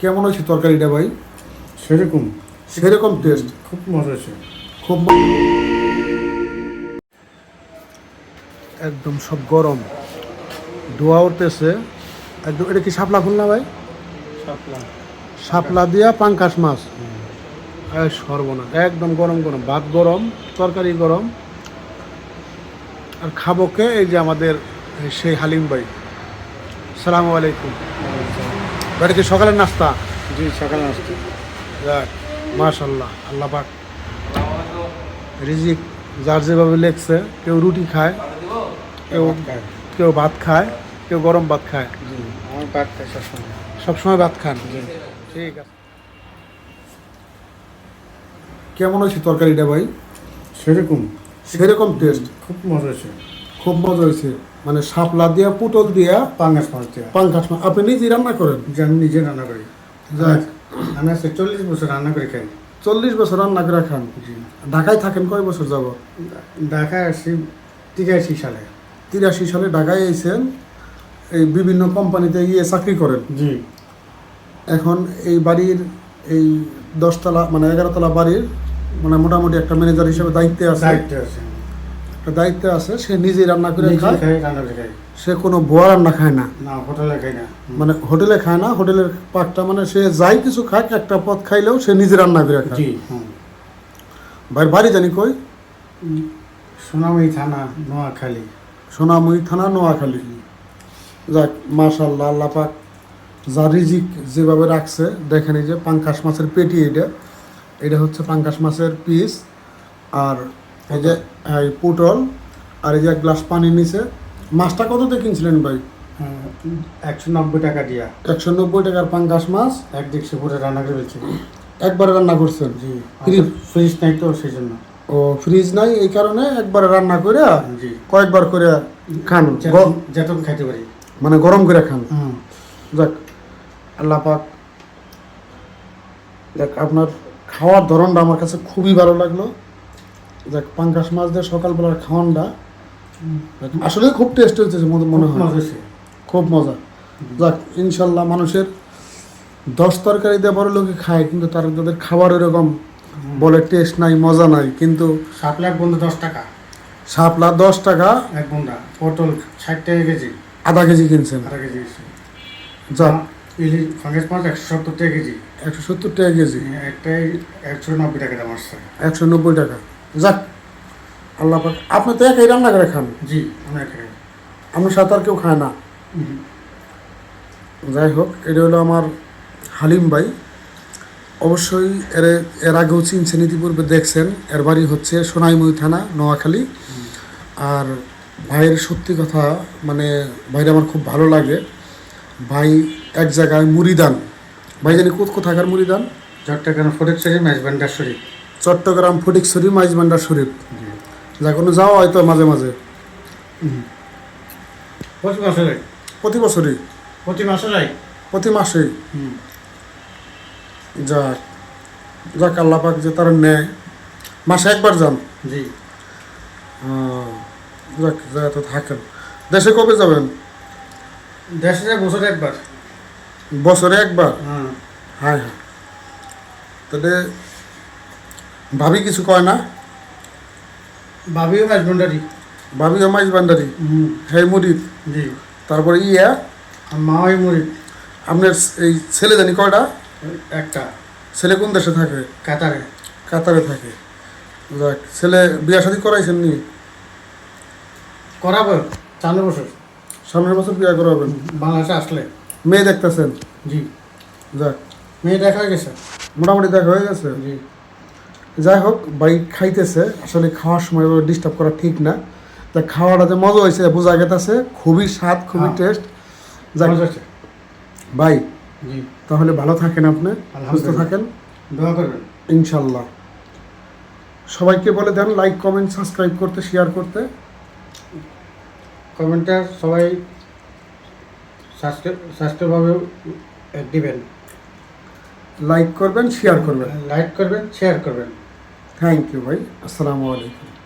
কেমন হয়েছে তরকারিটা ভাই? সেরকম। সেরকম টেস্ট খুব মজা হয়েছে। খুব একদম সব গরম। ধোয়া উঠতেছে। একদম এটা কি শাপলা ফুল না ভাই? শাপলা। দিয়া পাঙ্কাশ মাছ। সর্বনা একদম গরম গরম। ভাত গরম তরকারি গরম। আর খাবোকে এই যে আমাদের সেই হালিম ভাই। সালাম আলাইকুম। এটা কি সকালের নাস্তা? জি সকালে নাস্তা। যাক মাশাল্লাহ আল্লাহ পাক রিজিক যার যেভাবে লেখছে কেউ রুটি খায় কেউ কেউ ভাত খায় কেউ গরম ভাত খায়। আমার পাক খাই সবসময়। সবসময় ভাত খান? ঠিক আছে। কেমন হয়েছে তরকারিটা ভাই? সেরকম। সেরকম টেস্ট খুব মজা হয়েছে। খুব মজা হয়েছে। মানে শাপলা দিয়া পুটল দিয়া পাঙ্গাস মাছ পাঙ্কাশ মাছ। আপনি নিজেই রান্না করেন? যে আমি নিজে রান্না করি। যাক। আমি আজকে চল্লিশ বছর রান্না করে খাই। চল্লিশ বছর রান্না করে খান? জি। ঢাকায় থাকেন কয় বছর যাব? ঢাকায় আসছি তিরাশি সালে। তিরাশি সালে ঢাকায় এসেছেন এই বিভিন্ন কোম্পানিতে গিয়ে চাকরি করেন। জি। এখন এই বাড়ির এই দশতলা মানে এগারোতলা বাড়ির মানে মোটামুটি একটা ম্যানেজার হিসেবে দায়িত্বে আছে। দায়িত্ব আছে। দায়িত্বে আছে সে নিজেই রান্না করে নিজে খায়। সে কোনো ভুয়া রান্না খায় না। না হোটেলে খাই না। মানে হোটেলে খায় না হোটেলের পাকটা মানে সে যাই কিছু খায় একটা পথ খাইলেও সে নিজে রান্না করে খায়। ভাইয়ের বাড়ি জানি কই? সোনামণি থানা নোয়াখালী। সোনামুই থানা নোয়াখালী। যাক মাশাল্লাহ আল্লাহ পাক যা রিজিক যেভাবে রাখছে দেখেন এই যে পাঙ্কাশ মাছের পেটি এটা। এটা হচ্ছে পাঙ্কাশ মাছের পিস। আর এই যে এই পুটল আর এই যে এক গ্লাস পানি নিচে মাছটা কততে কিনছিলেন ভাই? হ্যাঁ, একশো নব্বই টাকা দিয়া। একশো নব্বই টাকার পাঙ্কাশ মাছ এক দেড়শো করে রান্না করে ফেলছি একবারে রান্না করছেন? জি। ফ্রিজ নাই তো সেই জন্য। ও ফ্রিজ নাই এই কারণে একবারে রান্না করে জি। কয়েকবার করে খান যেতন খাইতে পারি। মানে গরম করে খান। যাক আল্লাহ পাক যাক আপনার খাওয়ার ধরনটা আমার কাছে খুবই ভালো লাগল। যাক পাঙ্কাশ মাছ দিয়ে সকালবেলার খাওয়ানটা আসলে খুব টেস্ট হয়েছে মনে হয়। খুব মজা। যাক ইনশাল্লাহ মানুষের দশ তরকারি দিয়ে বড় লোকে খায় কিন্তু তারা তাদের খাবার এরকম বলে টেস্ট নাই মজা নাই কিন্তু শাপলা এক বন্ধু দশ টাকা। শাপলা দশ টাকা এক বন্ধা পটল ষাট টাকা কেজি। আধা কেজি কিনছেন। আধা কেজি। যাক। ইলিশ ফাঙ্গাস মাছ একশো সত্তর টাকা কেজি। একশো সত্তর টাকা কেজি। একটাই একশো নব্বই টাকা দাম আসছে। একশো নব্বই টাকা। যাক আল্লাহ পাক আপনি তো একাই রান্না করে খান। জি সাথে আর কেউ খায় না। যাই হোক এটা হলো আমার হালিম ভাই। অবশ্যই এর এর আগেও চিনছেন ইতিপূর্বে দেখছেন এর বাড়ি হচ্ছে সোনাইমুই থানা নোয়াখালী। আর ভাইয়ের সত্যি কথা মানে ভাইয়ের আমার খুব ভালো লাগে। ভাই এক জায়গায় মুড়িদান। ভাই জানি কোথ কোথাকার মুড়িদান? চট্টগ্রাম ফটিকছড়ি মেজবান্ডার শরীফ চট্টগ্রাম ফটিকছড়ি মাইজবান্ডার শরীফ যা কোনো যাওয়া হয়তো মাঝে মাঝে। প্রতি প্রতি বছরই। প্রতি মাসে যাই প্রতি মাসেই। যাক যাক আল্লাহ পাক যে তারা নেয় মাসে একবার যান। জি। যাক জায়গাতে থাকেন। দেশে কবে যাবেন? দেশে যায় বছরে একবার। বছরে একবার? হ্যাঁ। হ্যাঁ হ্যাঁ। তাহলে ভাবি কিছু কয় না? ভাবিও মেজবান্ডারি ভাবি মাইজ বান্ডারি হুম। হ্যাঁ মুরিদ জি। তারপরে ইয়া মা ওই মুড়ি আপনার এই ছেলে জানি কয়টা? একটা। ছেলে কোন দেশে থাকে? কাতারে। কাতারে থাকে। যাক ছেলে বিয়া শাদী করাইছেন নি? করাবো চার বছর। সামনের বছর বিয়া করাবেন? বাংলাদেশে আসলে। মেয়ে দেখতেছেন? জি। যাক। মেয়ে দেখা হয়ে গেছে। মোটামুটি দেখা হয়ে গেছে? জি। যাই হোক বাড়ি খাইতেছে। আসলে খাওয়ার সময় ডিস্টার্ব করা ঠিক না। তা খাওয়াটা যে মজা হয়েছে বোঝা গেছে খুবই স্বাদ খুবই হ্যাঁ। টেস্ট হচ্ছে। ভাই জি। তাহলে ভালো থাকেন আপনি। সুস্থ থাকেন। দোয়া করবেন। ইনশাল্লাহ। সবাইকে বলে দেন লাইক কমেন্ট সাবস্ক্রাইব করতে শেয়ার করতে। কমেন্টটা সবাই স্বাস্থ্যভাবে দিবেন। লাইক করবেন শেয়ার করবেন। লাইক করবেন শেয়ার করবেন। থ্যাংক ইউ ভাই আসসালামু আলাইকুম